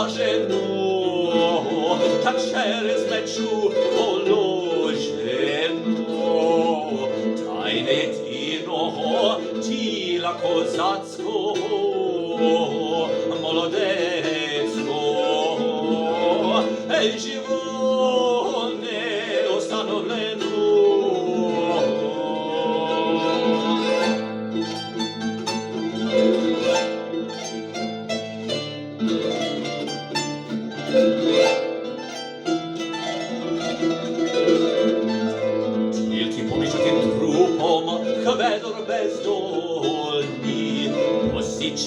понажено, та через мечу положено, та й не єдиного тіла козацького,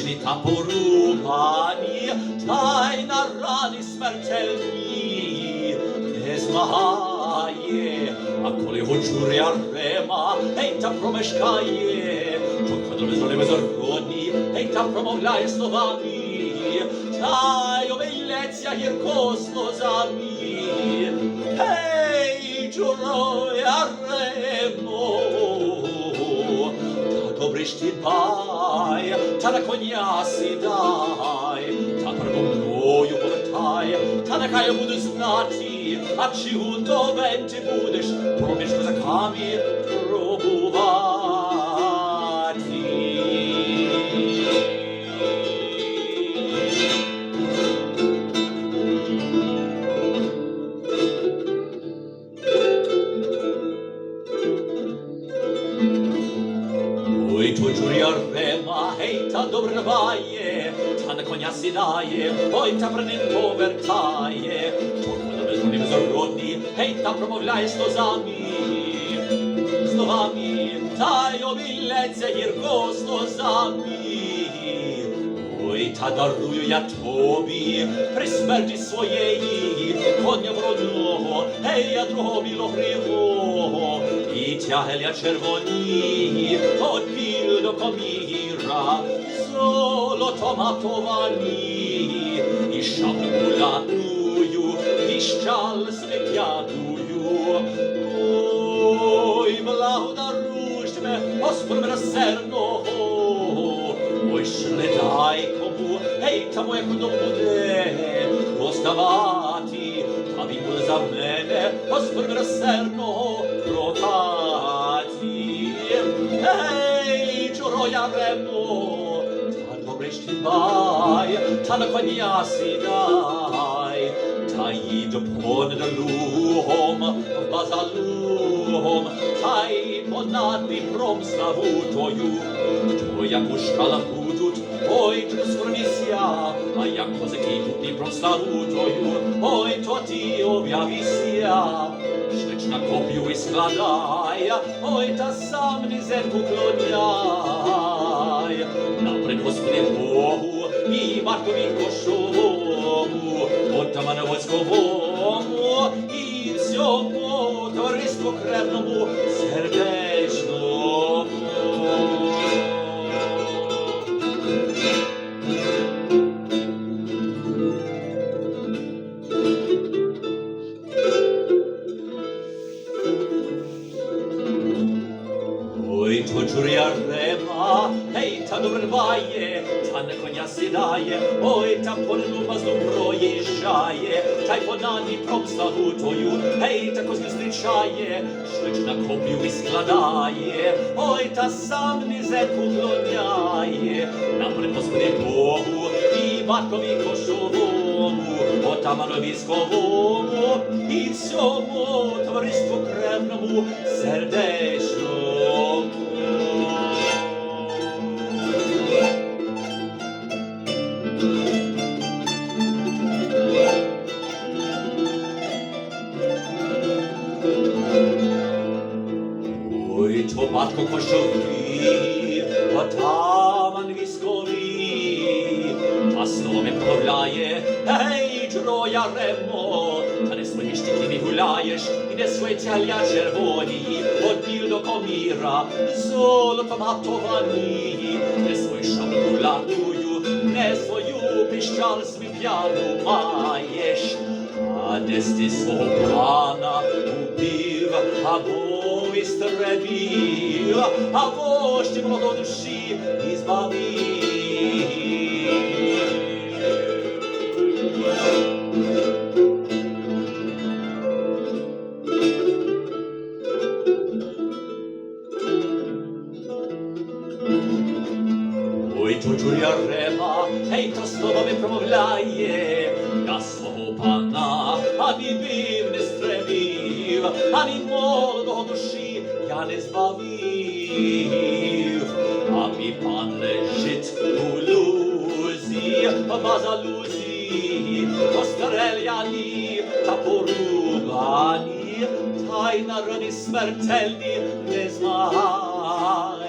посічені та порубані, та на рани смертельні. Не змагає, а коли гочуря рема, ей та промешкає, то хведор бездольний безородні, ей та промовляє словами, та й обійлеться гірко слозами. Гей, чуроя ремо, та ти та на коня сідай, та передо повертай, та нехай я буду знати, а чи готовен ти будеш проміж козаками коня сідає, ой, та при ним повертає, то коня безродний безородний, гей, та промовляє слозами, словами, та й обілється гірко слозами. Ой, та дарую я тобі при смерті своєї коня вродного, гей, я другого білогривого, і тягеля червоні, от біль до коміра, золотом атовані, і шаблю латную, і щал святяную. Ой, благодаруйте, Господь милосердного, Ой, шледай кому, гей, тому як удобно буде поставати, а він буде за мене, Господь милосердного прокаті. Гей, чуро я ремо, та добре щібай, та на коня сідай, та їду понад лугом, базалугом, та й понад Дніпром славутою, то як у шкалах будуть, ой, чи скроміся, а як козаки тут Дніпром славутою, ой, то ти об'явися, Швидше на копію і складай, ой, та сам низеньку клоняй. Господи Богу і Маркові Кошовому, отамане воськовому, і всьому товариству кревному сідає, ой, та понину базу проїжджає, та й понад Дніпром славутою, ей, та козлю зустрічає, швидше на копію і складає, ой, та сам низеньку клоняє, наперед Господи Богу і батькові кошовому, отаману військовому і всьому товариству кревному сердечному. Кошовий, отаман військовий, як промовляє, гей, чуроя ремо, та не свої штики не гуляєш, і не свої тяля червоні, біль до коміра, золотом гатовані, не свою шаблю латую, не свою піщал свіп'яну маєш, а десь ти свого пана убив, або істребів, а вождь молодо душі і збавив. Ой, чучу Ярема, гей, то словами промовляє, я свого пана, а бібів не стремів, ані молодого душі я не збавив, а мій пан лежить у лузі, базалузі, постреляні та поругані, та й на рані смертельні не знає.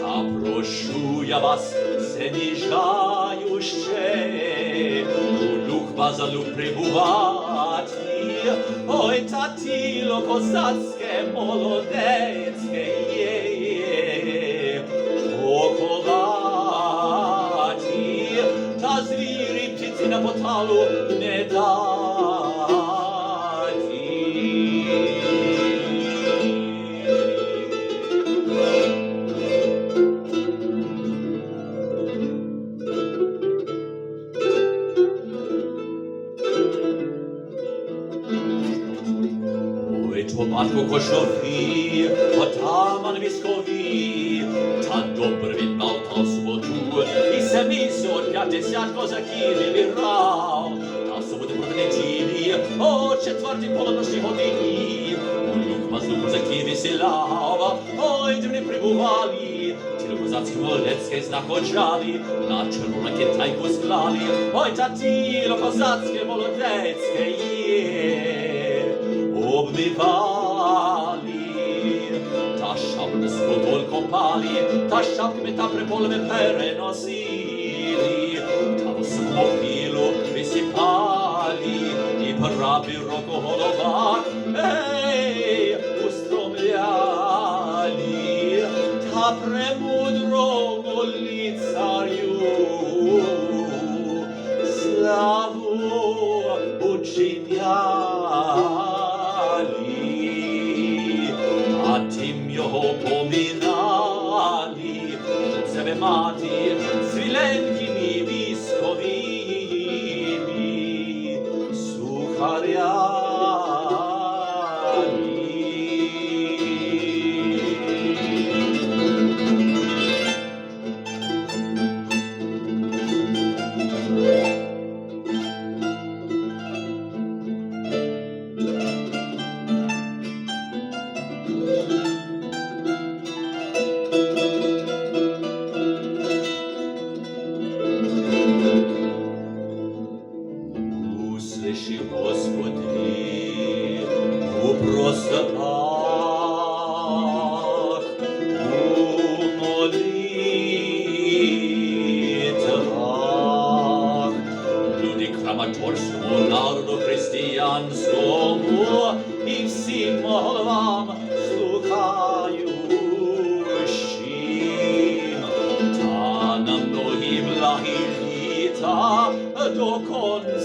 Та прошу я вас, сенішаю ще, у люх базалу прибувати, ой, та тіло козацьке, молодецьке є, околаті, та звірі птиці на поталу Ой, чубатку кошові, отаман військові, та добре він мав та свободу, і самі сьогодні десят козаків вибирав, та в суботу проти неділі, о четвертій полуночній годині, у люк мазу козаків веселяв, ой, де вони прибували, тіло козацьке молодецьке знаходжали, на червону китайку склали, ой, та тіло козацьке молодецьке є обмивали, та шапки з подоль копали, та шапками та приполами переносили, та в самому пілу висипали, і тим його щоб себе мати свіленькими краматорському народу християнському і всім головам слухаючим, та на многі благі літа до конця